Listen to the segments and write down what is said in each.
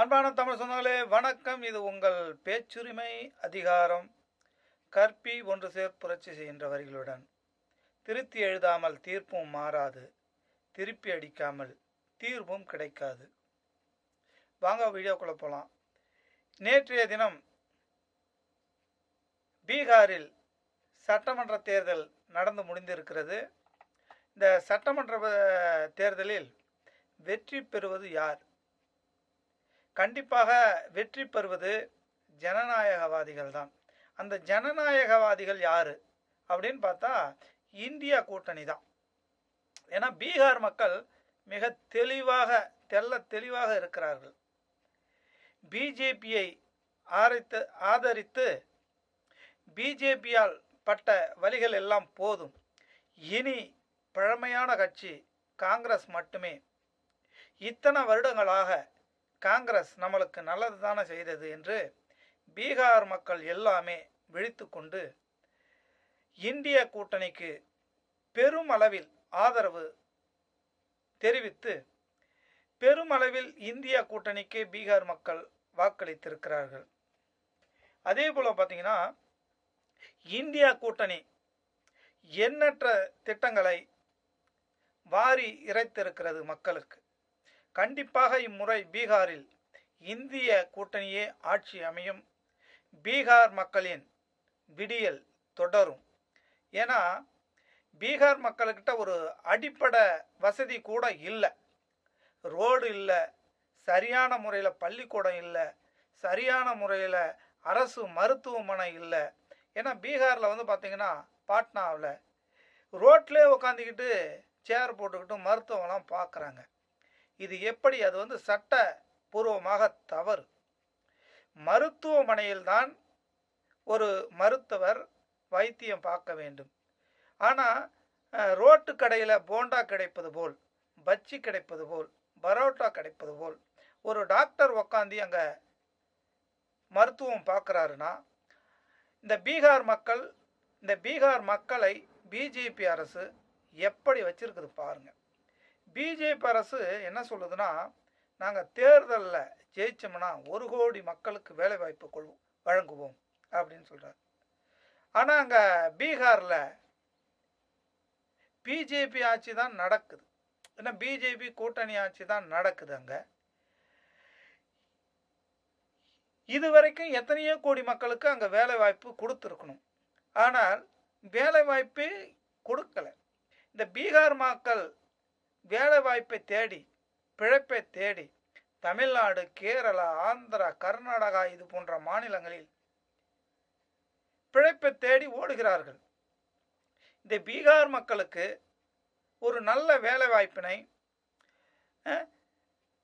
அன்பான தமிழ் சொந்தங்களே வணக்கம். இது உங்கள் பேச்சுரிமை அதிகாரம். கற்பி ஒன்று சேர் புரட்சி செய்கின்ற வரிகளுடன் திருத்தி எழுதாமல் தீர்ப்பும் மாறாது. திருப்பி அடிக்காமல் தீர்வும் கிடைக்காது. வாங்க வீடியோக்குள்ளே போகலாம் நேற்றைய தினம் பீகாரில் சட்டமன்ற தேர்தல் நடந்து முடிந்திருக்கிறது. இந்த சட்டமன்ற தேர்தலில் வெற்றி பெறுவது யார்? கண்டிப்பாக வெற்றி பெறுவது ஜனநாயகவாதிகள் தான் அந்த ஜனநாயகவாதிகள் யார்? அப்படின்னு பார்த்தா இந்தியா கூட்டணி தான் ஏன்னா பீகார் மக்கள் மிக தெளிவாக தெல்ல தெளிவாக இருக்கிறார்கள். பிஜேபியை ஆரித்து ஆதரித்து பிஜேபியால் பட்ட வழிகள் எல்லாம் போதும். இனி பழமையான கட்சி காங்கிரஸ் மட்டுமே. இத்தனை வருடங்களாக காங்கிரஸ் நம்மளுக்கு நல்லது தானே செய்தது என்று பீகார் மக்கள் எல்லாமே விழித்து கொண்டு இந்திய கூட்டணிக்கு பெரும் அளவில் ஆதரவு தெரிவித்து பெருமளவில் இந்திய கூட்டணிக்கு பீகார் மக்கள் வாக்களித்திருக்கிறார்கள். அதே போல் பார்த்தீங்கன்னா இந்தியா கூட்டணி எண்ணற்ற திட்டங்களை வாரி இறைத்திருக்கிறது மக்களுக்கு. கண்டிப்பாக இம்முறை பீகாரில் இந்திய கூட்டணியே ஆட்சி அமையும். பீகார் மக்களின் விடியல் தொடரும். ஏன்னா பீகார் மக்கள்கிட்ட ஒரு அடிப்படை வசதி கூட இல்லை. ரோடு இல்லை சரியான முறையில் பள்ளிக்கூடம் இல்லை சரியான முறையில் அரசு மருத்துவமனை இல்லை. ஏன்னா பீகாரில் வந்து பார்த்திங்கன்னா பாட்னாவில் ரோட்லேயே உட்காந்துக்கிட்டு சேர் போட்டுக்கிட்டு மருத்துவம்லாம் பார்க்குறாங்க இது எப்படி அது வந்து சட்ட பூர்வமாக தவறு மருத்துவமனையில்தான் ஒரு மருத்துவர் வைத்தியம் பார்க்க வேண்டும். ஆனால் ரோட்டு கடையில் போண்டா கிடைப்பது போல் பஜ்ஜி கிடைப்பது போல் பரோட்டா கிடைப்பது போல் ஒரு டாக்டர் உக்காந்து அங்கே மருத்துவம் பார்க்குறாருன்னா இந்த பீகார் மக்கள் இந்த பீகார் மக்களை பிஜேபி அரசு எப்படி வச்சிருக்குது பாருங்கள் பிஜேபி அரசு என்ன சொல்லுதுன்னா நாங்கள் தேர்தலில் ஜெயிச்சோம்னா ஒரு கோடி மக்களுக்கு வேலைவாய்ப்பு கொள் வழங்குவோம் அப்படின்னு சொல்கிறார் ஆனால் அங்கே பீகாரில் பிஜேபி ஆட்சி தான் நடக்குது. ஏன்னா பிஜேபி கூட்டணி ஆட்சி தான் நடக்குது அங்கே. இது வரைக்கும் எத்தனையோ கோடி மக்களுக்கு அங்கே வேலை வாய்ப்பு கொடுத்துருக்கணும். ஆனால் வேலை வாய்ப்பு கொடுக்கல. இந்த பீகார் மக்கள் வேலை வாய்ப்பை தேடி பிழைப்பை தேடி தமிழ்நாடு கேரளா ஆந்திரா கர்நாடகா இது போன்ற மாநிலங்களில் பிழைப்பை தேடி ஓடுகிறார்கள். இந்த பீகார் மக்களுக்கு ஒரு நல்ல வேலை வாய்ப்பினை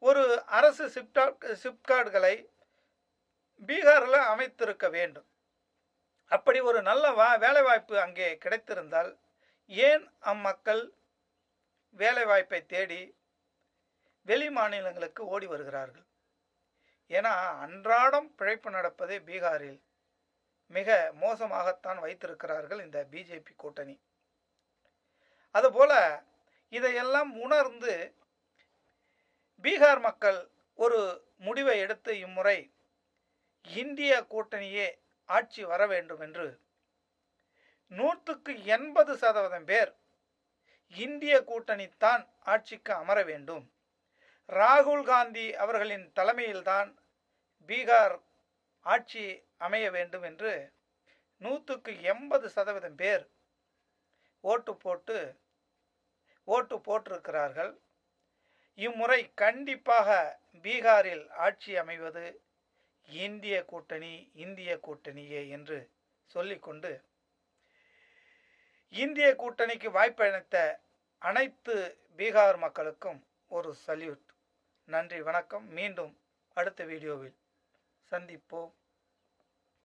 ஒரு அரசு சிப்டா சிப்கார்டுகளை பீகாரில் அமைத்திருக்க வேண்டும். அப்படி ஒரு நல்ல வா வேலைவாய்ப்பு அங்கே கிடைத்திருந்தால் ஏன் அம்மக்கள் வேலைவாய்ப்பை தேடி வெளி மாநிலங்களுக்கு ஓடி வருகிறார்கள். ஏன்னா அன்றாடம் பிழைப்பு நடப்பதே பீகாரில் மிக மோசமாகத்தான் வைத்திருக்கிறார்கள் இந்த பிஜேபி கூட்டணி. அதுபோல இதையெல்லாம் உணர்ந்து பீகார் மக்கள் ஒரு முடிவை எடுத்து இம்முறை இந்திய கூட்டணியே ஆட்சி வர வேண்டும் என்று நூற்றுக்கு எண்பது சதவீதம் பேர் இந்திய கூட்டணித்தான் ஆட்சிக்கு அமர வேண்டும். ராகுல் காந்தி அவர்களின் தலைமையில்தான் பீகார் ஆட்சி அமைய வேண்டும் என்று நூற்றுக்கு எண்பது சதவீதம் பேர் ஓட்டு போட்டு ஓட்டு போட்டிருக்கிறார்கள். இம்முறை கண்டிப்பாக பீகாரில் ஆட்சி அமைவது இந்திய கூட்டணி இந்திய கூட்டணியே என்று சொல்லிக்கொண்டு இந்திய கூட்டணிக்கு வாய்ப்பளித்த அனைத்து பீகார் மக்களுக்கும் ஒரு சல்யூட். நன்றி வணக்கம். மீண்டும் அடுத்த வீடியோவில் சந்திப்போம்.